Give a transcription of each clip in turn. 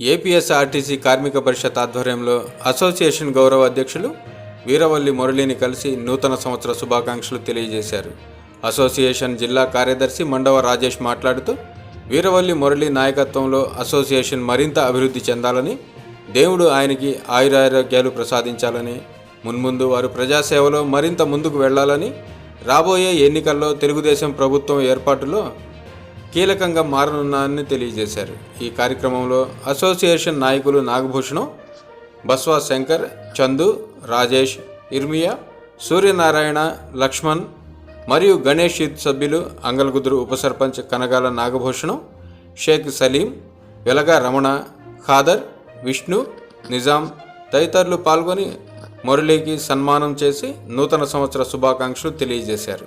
APSRTC కార్మిక పరిషత్ ఆధ్వర్యంలో association గౌరవ అధ్యక్షులు వీరవల్లి మురళిని కలిసి నూతన సంవత్సర శుభాకాంక్షలు తెలియజేశారు. అసోసియేషన్ జిల్లా కార్యదర్శి మండవ రాజేష్ మాట్లాడుతూ వీరవల్లి మురళి నాయకత్వంలో అసోసియేషన్ మరింత అభివృద్ధి చెందాలని దేవుడు ఆయనకి ఆయురారోగ్యాలు ప్రసాదించాలని మున్ముందు వారు ప్రజాసేవలో మరింత ముందుకు వెళ్ళాలని రాబోయే ఎన్నికల్లో తెలుగుదేశం ప్రభుత్వం ఏర్పాటులో కీలకంగా మారనున్నారని తెలియజేశారు. ఈ కార్యక్రమంలో అసోసియేషన్ నాయకులు నాగభూషణం బస్వా శంకర్ చందు రాజేష్ ఇర్మియా సూర్యనారాయణ లక్ష్మణ్ మరియు గణేష్ యూత్ సభ్యులు అంగల్గుదురు ఉప సర్పంచ్ కనగాల నాగభూషణం షేక్ సలీం వెలగా రమణ ఖాదర్ విష్ణు నిజాం తదితరులు పాల్గొని మురళికి సన్మానం చేసి నూతన సంవత్సర శుభాకాంక్షలు తెలియజేశారు.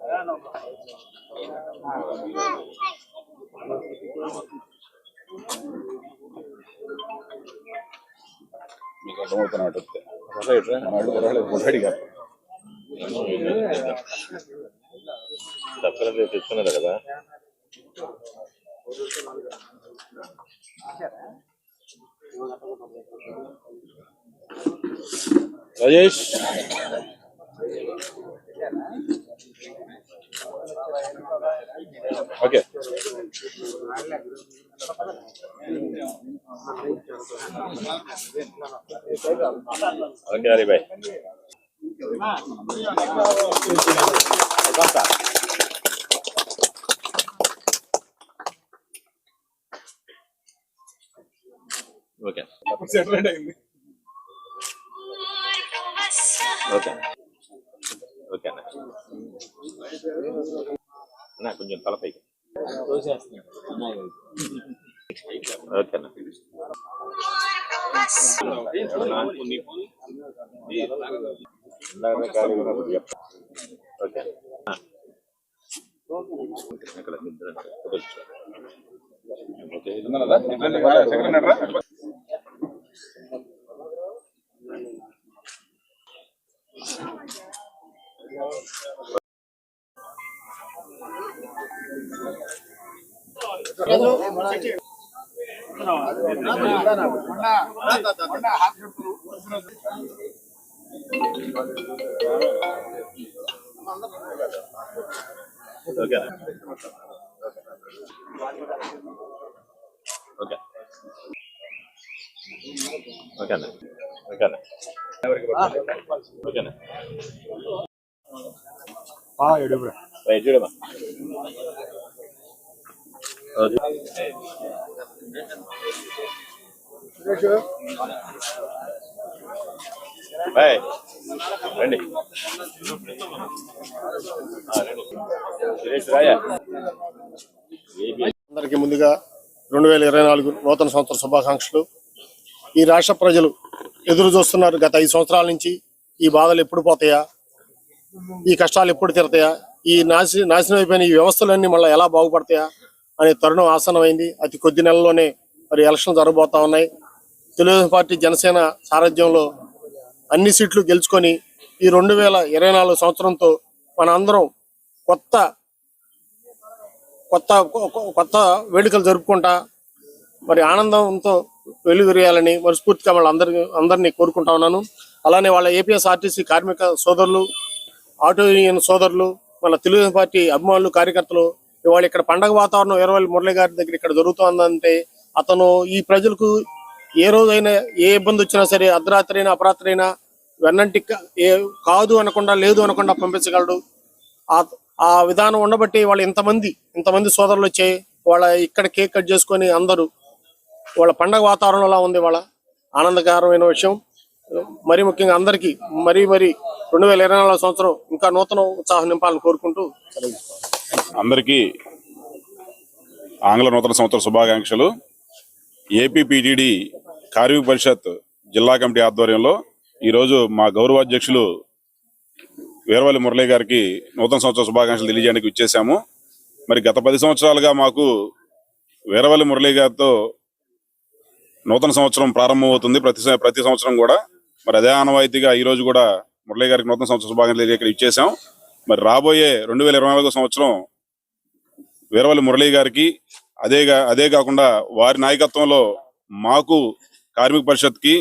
Kalau mau, మీకు అర్థమవుతున్నట్టు రైట్ అడుగు తెచ్చుకున్నారు కదా. రాజేష్. ఓకే. ఓకే హరి బాయ్. ఓకే. సెటిల్ అయింది ఓకే. ఓకే అన్న. అన్న కొంచెం తలపైకి ఓకే అన్న ఇందాక ఖాళీ ఉన్నప్పుడు చెప్తా. ఓకే ఆ. అక్కడ ఇద్దరు కూర్చో. ఓకే రా ఓకే ఓకే ఓకేనా ఓకేనా ఓకేనా రైట్ చూడమ్మా రోజు బాయ్ రండి. అందరికీ ముందుగా రెండు వేల ఇరవై నాలుగు నూతన సంవత్సర శుభాకాంక్షలు. ఈ రాష్ట్ర ప్రజలు ఎదురు చూస్తున్నారు గత ఐదు సంవత్సరాల నుంచి. ఈ బాధలు ఎప్పుడు పోతాయా? ఈ కష్టాలు ఎప్పుడు తీరతాయా? ఈ నాశ నాశనం అయిపోయిన ఈ వ్యవస్థలన్నీ మళ్ళీ ఎలా బాగుపడతాయా? అనే తరుణం ఆసనమైంది అతి కొద్ది నెలల్లోనే మరి ఎలక్షన్ జరగబోతా ఉన్నాయి. తెలుగుదేశం పార్టీ జనసేన సారథ్యంలో అన్ని సీట్లు గెలుచుకొని ఈ రెండు వేల ఇరవై నాలుగు సంవత్సరంతో మన అందరం కొత్త కొత్త కొత్త వేడుకలు జరుపుకుంటా మరి ఆనందంతో వెలుగురేయాలని మనస్ఫూర్తిగా వాళ్ళ అందరి అందరినీ కోరుకుంటా ఉన్నాను. అలానే వాళ్ళ ఏపీఎస్ఆర్టీసీ కార్మిక సోదరులు ఆటో యూనియన్ సోదరులు మన తెలుగుదేశం పార్టీ అభిమానులు కార్యకర్తలు ఇవాళ ఇక్కడ పండగ వాతావరణం ఎర్రవల్లి మురళి గారి దగ్గర ఇక్కడ జరుగుతుందంటే అతను ఈ ప్రజలకు ఏ రోజైనా ఏ ఇబ్బంది వచ్చినా సరే అర్ధరాత్రి అయినా అపరాత్రి అయినా వెన్నంటి ఏ కాదు అనకుండా లేదు అనకుండా పంపించగలడు. ఆ విధానం ఉండబట్టి వాళ్ళు ఇంతమంది ఇంతమంది సోదరులు వచ్చే వాళ్ళ ఇక్కడ కేక్ కట్ చేసుకొని అందరూ వాళ్ళ పండగ వాతావరణం అలా ఉంది వాళ్ళ ఆనందకరమైన విషయం. మరి ముఖ్యంగా అందరికీ మరీ మరి రెండు వేల ఇరవై నాలుగు సంవత్సరం ఇంకా నూతన ఉత్సాహం నింపాలని కోరుకుంటూ సెలవు అందరికీ ఆంగ్ల నూతన సంవత్సర శుభాకాంక్షలు. ఏపీపీటీడి కార్మిక పరిషత్ జిల్లా కమిటీ ఆధ్వర్యంలో ఈరోజు మా గౌరవాధ్యక్షులు వీరవల్లి మురళి గారికి నూతన సంవత్సర శుభాకాంక్షలు తెలియజేయడానికి ఇచ్చేసాము మరి గత పది సంవత్సరాలుగా మాకు వీరవల్లి మురళి గారితో నూతన సంవత్సరం ప్రారంభమవుతుంది. ప్రతి ప్రతి సంవత్సరం కూడా. మరి అదే ఆనవాయితీగా ఈరోజు కూడా మురళి గారికి నూతన సంవత్సర శుభాకాంక్షలు ఇక్కడ ఇచ్చేసాం మరి రాబోయే రెండు వేల ఇరవై నాలుగో సంవత్సరం వీరవల్లి మురళీ గారికి అదేగా అదే కాకుండా వారి నాయకత్వంలో మాకు కార్మిక పరిషత్కి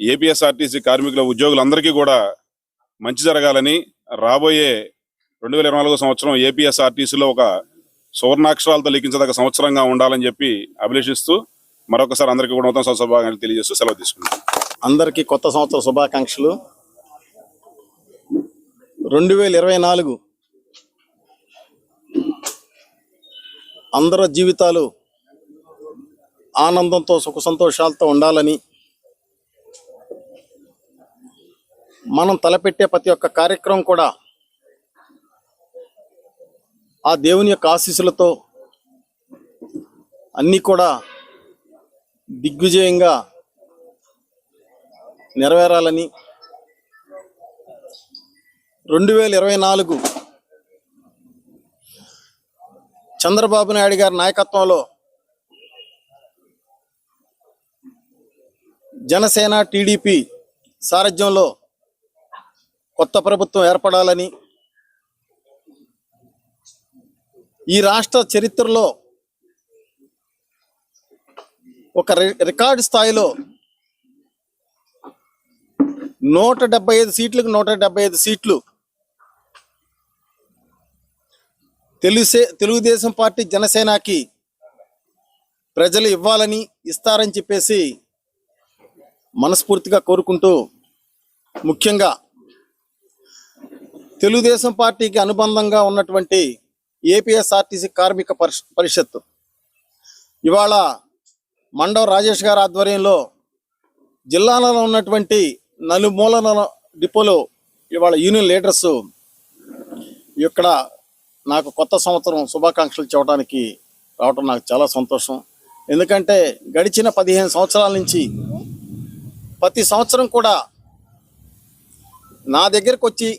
ఏపీఎస్ఆర్టీసీ కార్మికుల ఉద్యోగులందరికీ కూడా మంచి జరగాలని రాబోయే రెండు వేల ఇరవై నాలుగో సంవత్సరం ఏపీఎస్ఆర్టీసీలో ఒక సువర్ణాక్షరాలతో లిఖించదగ్గ సంవత్సరంగా ఉండాలని చెప్పి అభిలషిస్తూ మరొకసారి అందరికీ కూడా మొత్తం సంవత్సర తెలియజేస్తూ సెలవు తీసుకుంటాం అందరికీ కొత్త సంవత్సర శుభాకాంక్షలు. రెండు వేల ఇరవై నాలుగు అందరి జీవితాలు ఆనందంతో సుఖ సంతోషాలతో ఉండాలని మనం తలపెట్టే ప్రతి ఒక్క కార్యక్రమం కూడా ఆ దేవుని యొక్క ఆశీస్సులతో అన్నీ కూడా దిగ్విజయంగా నెరవేరాలని రెండు వేల ఇరవై నాలుగు చంద్రబాబు నాయుడు గారి నాయకత్వంలో జనసేన టీడీపీ సారథ్యంలో కొత్త ప్రభుత్వం ఏర్పడాలని ఈ రాష్ట్ర చరిత్రలో ఒక రి- రికార్డు స్థాయిలో నూట డెబ్బై ఐదు సీట్లకు నూట డెబ్బై ఐదు సీట్లు తెలుసే తెలుగుదేశం పార్టీ జనసేనకి ప్రజలు ఇవ్వాలని ఇస్తారని చెప్పేసి మనస్ఫూర్తిగా కోరుకుంటూ ముఖ్యంగా తెలుగుదేశం పార్టీకి అనుబంధంగా ఉన్నటువంటి ఏపీఎస్ఆర్టీసీ కార్మిక పరిష్ పరిషత్ ఇవాళ మండవ రాజేష్ గారి ఆధ్వర్యంలో జిల్లాలలో ఉన్నటువంటి నలుమూలన డిపోలో ఇవాళ యూనియన్ లీడర్స్ ఇక్కడ నాకు కొత్త సంవత్సరం శుభాకాంక్షలు చెప్పడానికి రావటం నాకు చాలా సంతోషం. ఎందుకంటే గడిచిన పదిహేను సంవత్సరాల నుంచి ప్రతి సంవత్సరం కూడా నా దగ్గరకు వచ్చి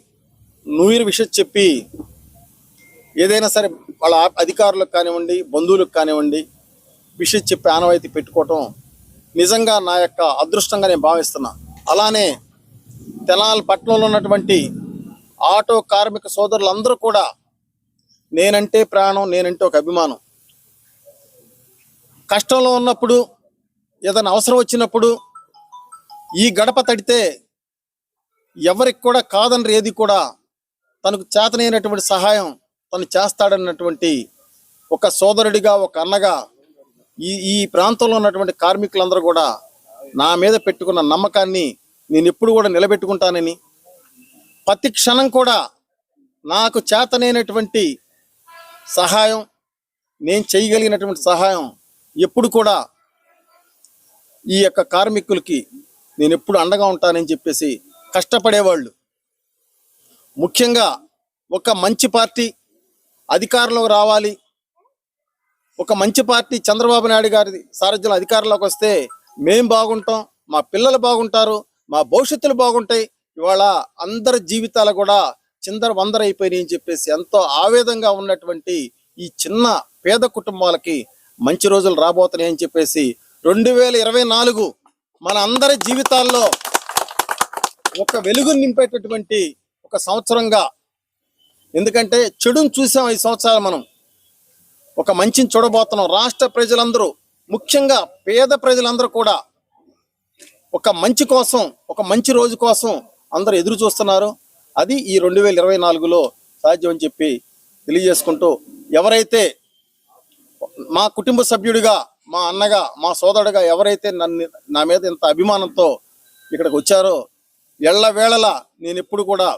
నూయిర్ విషయం చెప్పి ఏదైనా సరే వాళ్ళ అధికారులకు కానివ్వండి బంధువులకు కానివ్వండి విషయం చెప్పి ఆనవాయితీ పెట్టుకోవటం నిజంగా నా యొక్క అదృష్టంగా నేను భావిస్తున్నా. అలానే తెనాలి పట్టణంలో ఉన్నటువంటి ఆటో కార్మిక సోదరులందరూ కూడా నేనంటే ప్రాణం నేనంటే ఒక అభిమానం. కష్టంలో ఉన్నప్పుడు ఏదైనా అవసరం వచ్చినప్పుడు ఈ గడప తడితే ఎవరికి కూడా కాదని ఏది కూడా. తనకు చేతనైనటువంటి సహాయం తను చేస్తాడన్నటువంటి ఒక సోదరుడిగా ఒక అన్నగా ఈ ఈ ప్రాంతంలో ఉన్నటువంటి కార్మికులందరూ కూడా నా మీద పెట్టుకున్న నమ్మకాన్ని నేను ఎప్పుడు కూడా నిలబెట్టుకుంటానని ప్రతి క్షణం కూడా నాకు చేతనైనటువంటి సహాయం నేను చేయగలిగినటువంటి సహాయం ఎప్పుడు కూడా ఈ యొక్క కార్మికులకి నేను ఎప్పుడు అండగా ఉంటానని చెప్పేసి కష్టపడేవాళ్ళు. ముఖ్యంగా ఒక మంచి పార్టీ అధికారంలోకి రావాలి. ఒక మంచి పార్టీ చంద్రబాబు నాయుడు గారి సారథ్యంలో అధికారంలోకి వస్తే మేం బాగుంటాం మా పిల్లలు బాగుంటారు మా భవిష్యత్తులు బాగుంటాయి. ఇవాళ అందరి జీవితాలు కూడా చిందర వందర అయిపోయినాయి అని చెప్పేసి ఎంతో ఆవేదంగా ఉన్నటువంటి ఈ చిన్న పేద కుటుంబాలకి మంచి రోజులు రాబోతున్నాయి అని చెప్పేసి రెండు వేల ఇరవై నాలుగు మన అందరి జీవితాల్లో ఒక వెలుగు నింపేటటువంటి ఒక సంవత్సరంగా. ఎందుకంటే చెడును చూసాం ఈ సంవత్సరాలు మనం. ఒక మంచిని చూడబోతున్నాం. రాష్ట్ర ప్రజలందరూ ముఖ్యంగా పేద ప్రజలందరూ కూడా ఒక మంచి కోసం ఒక మంచి రోజు కోసం అందరూ ఎదురు చూస్తున్నారు. అది ఈ రెండు వేల ఇరవై నాలుగులో సాధ్యం అని చెప్పి తెలియజేసుకుంటూ ఎవరైతే మా కుటుంబ సభ్యుడిగా మా అన్నగా మా సోదరుడిగా ఎవరైతే నన్ను నా మీద ఇంత అభిమానంతో ఇక్కడికి వచ్చారో ఎళ్ళవేళల నేను ఎప్పుడు కూడా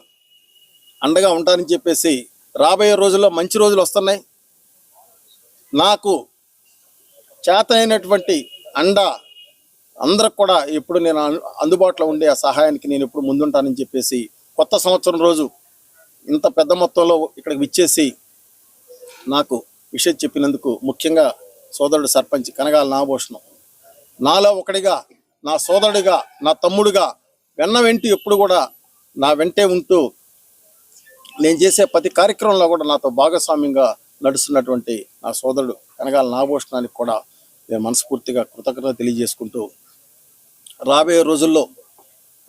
అండగా ఉంటానని చెప్పేసి రాబోయే రోజుల్లో మంచి రోజులు వస్తున్నాయి. నాకు చేతనైనటువంటి అండ అందరికి కూడా ఎప్పుడు నేను అందుబాటులో ఉండే ఆ సహాయానికి నేను ఎప్పుడు ముందుంటానని చెప్పేసి కొత్త సంవత్సరం రోజు ఇంత పెద్ద మొత్తంలో ఇక్కడికి విచ్చేసి నాకు విషయం చెప్పినందుకు ముఖ్యంగా సోదరుడు సర్పంచ్ కనగాల నాగభూషణం. నాలో ఒకడిగా నా సోదరుడిగా నా తమ్ముడుగా వెన్న వెంటి ఎప్పుడు కూడా నా వెంటే ఉంటూ నేను చేసే ప్రతి కార్యక్రమంలో కూడా నాతో భాగస్వామ్యంగా నడుస్తున్నటువంటి నా సోదరుడు కనగాల నాగభూషణానికి కూడా నేను మనస్ఫూర్తిగా కృతజ్ఞత తెలియజేసుకుంటూ రాబోయే రోజుల్లో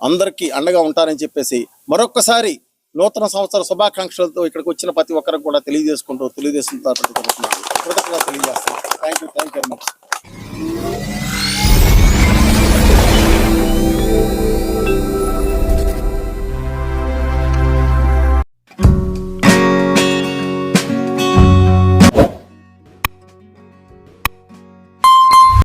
అందరికీ అండగా ఉంటారని చెప్పేసి మరొక్కసారి నూతన సంవత్సర శుభాకాంక్షలతో ఇక్కడికి వచ్చిన ప్రతి ఒక్కరికి కూడా తెలియజేసుకుంటూ తెలియజేస్తున్నారు కృతజ్ఞత తెలియజేస్తున్నాను. Thank you thank you very much